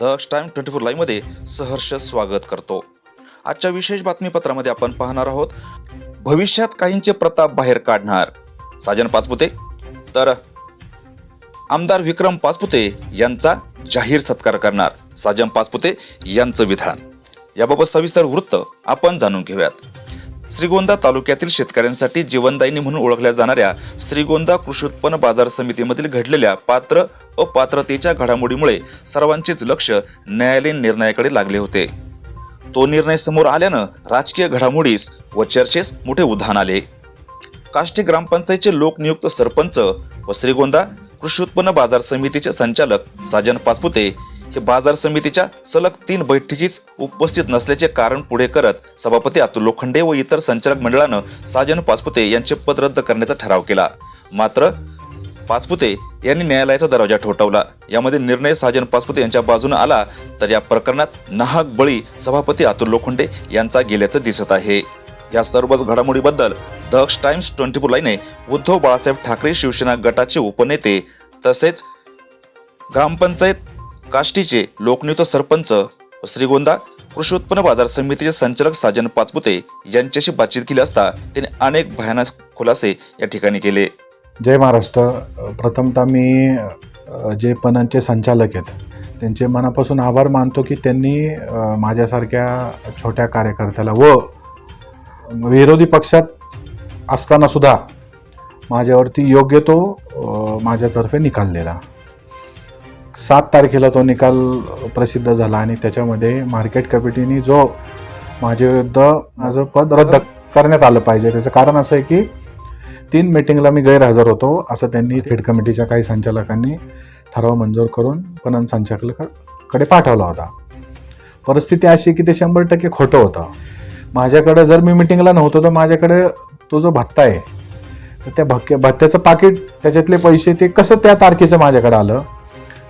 The time twenty four लाईव्हमध्ये सहर्ष स्वागत करतो. आजच्या विशेष बातमीपत्रामध्ये आपण पाहणार आहोत भविष्यात काहींचे प्रताप बाहेर काढणार. साजन पाचपुते. तर आमदार विक्रम पाचपुते यांचा जाहीर सत्कार करणार. साजन पाचपुते यांचं विधान. याबाबत सविस्तर वृत्त आपण जाणून घेऊयात. श्रीगोंदा तालुक्यातील शेतकऱ्यांसाठी जीवनदायिनी म्हणून ओळखल्या जाणाऱ्या श्रीगोंदा कृषी उत्पन्न बाजार समितीमधील घडलेल्या पात्र अपात्रतेच्या घडामोडीमुळे सर्वांचेच लक्ष न्यायालयीन निर्णयाकडे लागले होते. तो निर्णय समोर आल्यानं राजकीय घडामोडीस व चर्चेस मोठे उधाण आले. काष्टी ग्रामपंचायतचे लोकनियुक्त सरपंच व श्रीगोंदा कृषी उत्पन्न बाजार समितीचे संचालक साजन पाचपुते हे बाजार समितीच्या सलग तीन बैठकीच उपस्थित नसल्याचे कारण पुढे करत सभापती अतुल लोखंडे व इतर संचालक मंडळानं साजन पाचपुते यांचे पद रद्द करण्याचा ठराव केला. मात्र पाचपुते यांनी न्यायालयाचा दरवाजा ठोठावला. यामध्ये निर्णय साजन पाचपुते यांच्या बाजूने आला तर या प्रकरणात नाहक बळी सभापती अतुल लोखंडे यांचा गेल्याचं दिसत आहे. या सर्वच घडामोडीबद्दल द टाइम्स ट्वेंटी फोर लाईने उद्धव बाळासाहेब ठाकरे शिवसेना गटाचे उपनेते तसेच ग्रामपंचायत काष्टीचे लोकनियुक्त सरपंच श्रीगोंदा कृषी उत्पन्न बाजार समितीचे संचालक साजन पाचपुते यांच्याशी बातचीत केली असता त्यांनी अनेक भयानक खुलासे या ठिकाणी केले. जय महाराष्ट्र. प्रथमतः मी जे पणांचे संचालक आहेत त्यांचे मनापासून आभार मानतो की त्यांनी माझ्यासारख्या छोट्या कार्यकर्त्याला व विरोधी पक्षात असतानासुद्धा माझ्यावरती योग्य तो माझ्यातर्फे निकाल दिला. सात तारखेला तो निकाल प्रसिद्ध झाला आणि त्याच्यामध्ये मार्केट कमिटीने जो माझ्या विरुद्ध माझं पद रद्द करण्यात आलं पाहिजे. त्याचं कारण असं आहे की तीन मिटिंगला मी गैरहजर होतो असं त्यांनी थेट कमिटीच्या काही संचालकांनी ठराव मंजूर करून पणन संचालकाकडे पाठवला होता. परिस्थिती अशी की ते शंभर टक्के खोटं होतं. माझ्याकडे जर मी मिटिंगला नव्हतो तर माझ्याकडे तो जो भत्ता आहे तर त्या भक्के भत्त्याचं पाकिट त्याच्यातले पैसे ते कसं त्या तारखेचं माझ्याकडे आलं?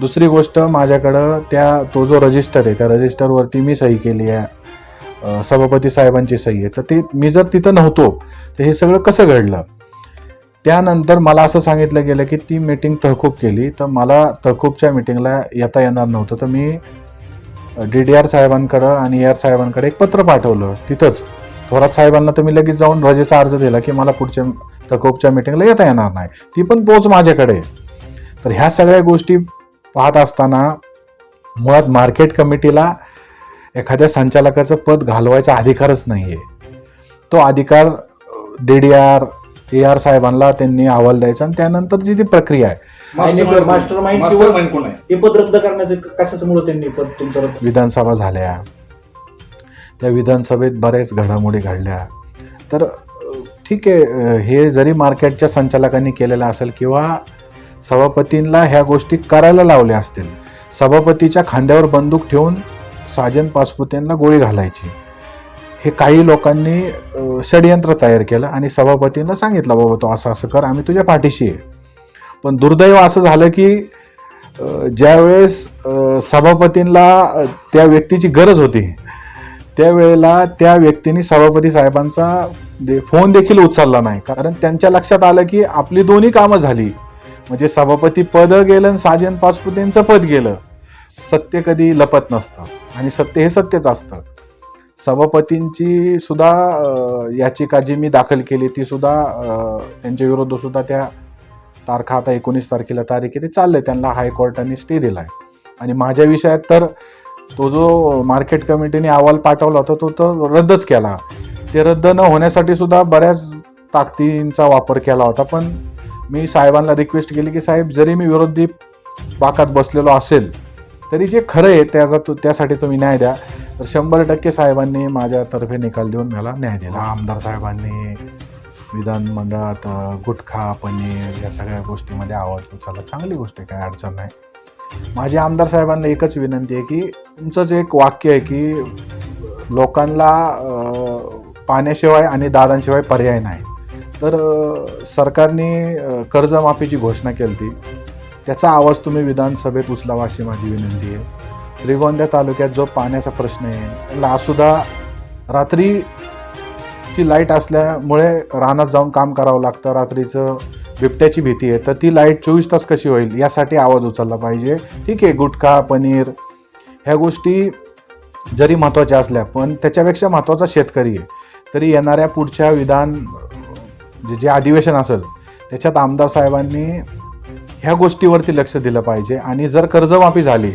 दुसरी गोष्ट माझ्याकडं त्या तो जो रजिस्टर आहे त्या रजिस्टरवरती मी सही केली आहे. सभापती साहेबांची सही आहे. तर ते मी जर तिथं नव्हतो तर हे सगळं कसं घडलं? त्यानंतर मला असं सांगितलं गेलं की ती मीटिंग तहकूब केली तर मला तहकूबच्या मिटिंगला येता येणार नव्हतं. तर मी डी डी आर साहेबांकडं आणि ए आर साहेबांकडे एक पत्र पाठवलं तिथंच. थोरात साहेबांना तर मी लगेच जाऊन रजेचा अर्ज दिला की मला पुढच्या तहकूबच्या मिटिंगला येता येणार नाही. ती पण पोच माझ्याकडे तर ह्या सगळ्या गोष्टी पाहत असताना मुळात मार्केट कमिटीला एखाद्या संचालकाचं पद घालवायचा अधिकारच नाही आहे तो अधिकार D D R A R साहेबांना त्यांनी अहवाल द्यायचा आणि त्यानंतरची ती प्रक्रिया आहे. मास्टर माइंड मास्टरमाइंड कोण आहे? हे पद रद्द करण्याचं कशामुळे त्यांनी पद तुमचं विधानसभा झाल्या. त्या विधानसभेत बऱ्याच घडामोडी घडल्या. तर ठीक आहे हे जरी मार्केटच्या संचालकांनी केलेलं असेल किंवा सभापतींना ह्या गोष्टी करायला लावल्या असतील. सभापतीच्या खांद्यावर बंदूक ठेवून साजन पासपुतेंना गोळी घालायची. हे काही लोकांनी षडयंत्र तयार केलं आणि सभापतींना सांगितलं बाबा तो असं असं कर आम्ही तुझ्या पाठीशी आहे. पण दुर्दैव असं झालं की ज्यावेळेस सभापतींना त्या व्यक्तीची गरज होती त्यावेळेला त्या व्यक्तीने सभापती साहेबांचा दे- फोन देखील उचलला नाही. कारण त्यांच्या लक्षात आलं की आपली दोन्ही कामं झाली. म्हणजे सभापती पद गेलं आणि साजन पाचपुतेंचं पद गेलं. सत्य कधी लपत नसतं. आणि सत्य हे सत्यच असतं. सभापतींची सुद्धा याचिका जी मी दाखल केली ती सुद्धा त्यांच्या विरुद्ध सुद्धा त्या तारखा आता एकोणीस तारखेला तारीख आहे ते चाललंय. त्यांना हायकोर्टाने स्टे दिलाय. आणि माझ्या विषयात तर तो जो मार्केट कमिटीने अहवाल पाठवला होता तो तर रद्दच केला. ते रद्द न होण्यासाठी सुद्धा बऱ्याच ताकदींचा वापर केला होता पण मी साहेबांना रिक्वेस्ट केली की साहेब जरी मी विरोधी बाकात बसलेलो असेल तरी जे खरं आहे त्याचा तु त्यासाठी तुम्ही न्याय द्या. तर शंभर टक्के साहेबांनी माझ्यातर्फे निकाल देऊन मला न्याय दिला. आमदार साहेबांनी विधानमंडळात गुटखा पनीर या सगळ्या गोष्टीमध्ये आवाज उचलला. चांगली गोष्ट आहे काय अडचण नाही. माझी आमदार साहेबांना एकच विनंती आहे की तुमचंच एक वाक्य आहे की लोकांना पाण्याशिवाय आणि दादांशिवाय पर्याय नाही. तर सरकारने कर्जमाफीची घोषणा केली ती त्याचा आवाज तुम्ही विधानसभेत उचलावा अशी माझी विनंती आहे. श्रीगोंदा तालुक्यात जो पाण्याचा प्रश्न आहे त्याला आजसुद्धा रात्रीची लाइट असल्यामुळे रानात जाऊन काम करावं लागतं. रात्रीचं बिबट्याची भीती आहे. तर ती लाइट चोवीस तास कशी होईल यासाठी आवाज उचलला पाहिजे. ठीक आहे गुटखा पनीर ह्या गोष्टी जरी महत्त्वाच्या असल्या पण त्याच्यापेक्षा महत्त्वाचा शेतकरी आहे. तरी येणाऱ्या पुढच्या विधान जे जे अधिवेशन असेल त्याच्यात आमदार साहेबांनी ह्या गोष्टीवरती लक्ष दिलं पाहिजे. आणि जर कर्जमाफी झाली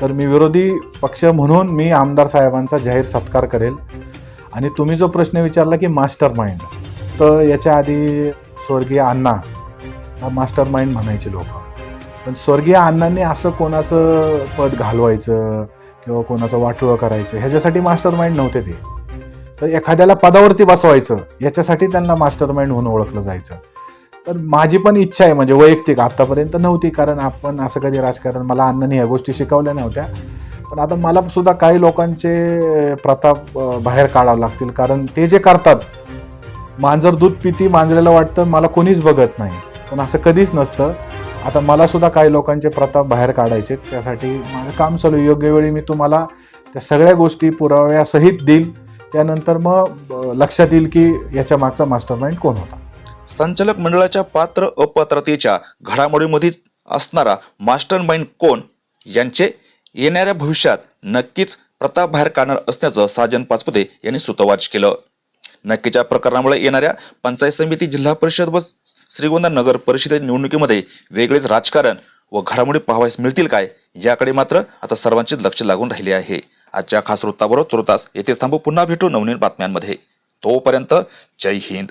तर मी विरोधी पक्ष म्हणून मी आमदार साहेबांचा जाहीर सत्कार करेल. आणि तुम्ही जो प्रश्न विचारला की मास्टर माइंड तर याच्या आधी स्वर्गीय अण्णा मास्टर माइंड म्हणायचे लोक. पण स्वर्गीय अण्णांनी असं कोणाचं पद घालवायचं किंवा कोणाचं वाटोळं करायचं ह्याच्यासाठी मास्टर माइंड नव्हते ते. तर एखाद्याला पदावरती बसवायचं याच्यासाठी त्यांना मास्टर माइंड म्हणून ओळखलं जायचं. तर माझी पण इच्छा आहे म्हणजे वैयक्तिक आत्तापर्यंत नव्हती कारण आपण असं कधी राजकारण मला अण्णांनी ह्या गोष्टी शिकवल्या नव्हत्या. पण आता मला सुद्धा काही लोकांचे प्रताप बाहेर काढावं लागतील कारण ते जे करतात मांजर दूध पिती मांजरेला वाटतं मला कोणीच बघत नाही. पण असं कधीच नसतं. आता मला सुद्धा काही लोकांचे प्रताप बाहेर काढायचे त्यासाठी माझं काम चालू योग्य वेळी मी तुम्हाला त्या सगळ्या गोष्टी पुराव्यासहित देईल. त्यानंतर मग लक्षात येईल की याच्या मागचा मास्टर माइंड कोण होता? संचालक मंडळाच्या पात्र अपात्रतेच्या घडामोडीमध्ये असणारा मास्टर माइंड कोण? यांचे येणाऱ्या भविष्यात नक्कीच प्रताप बाहेर काढणार असल्याचं साजन पाचपुते यांनी सुतवाच केलं. नक्कीच्या प्रकरणामुळे येणाऱ्या पंचायत समिती जिल्हा परिषद व श्रीगोंदा नगर परिषद निवडणुकीमध्ये वेगळेच राजकारण व घडामोडी पाहावयास मिळतील काय? याकडे मात्र आता सर्वांचे लक्ष लागून राहिले आहे. आजच्या खास वृत्ताबरोबर तुर्तास येथेच थांबू. पुन्हा भेटू नवनीन बातम्यांमध्ये. तोपर्यंत जय Hind.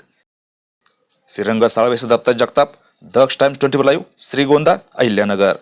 Shrirang साळवेस Datta Jagtap Daksh Times twenty four live Shrigonda Ahilyanagar.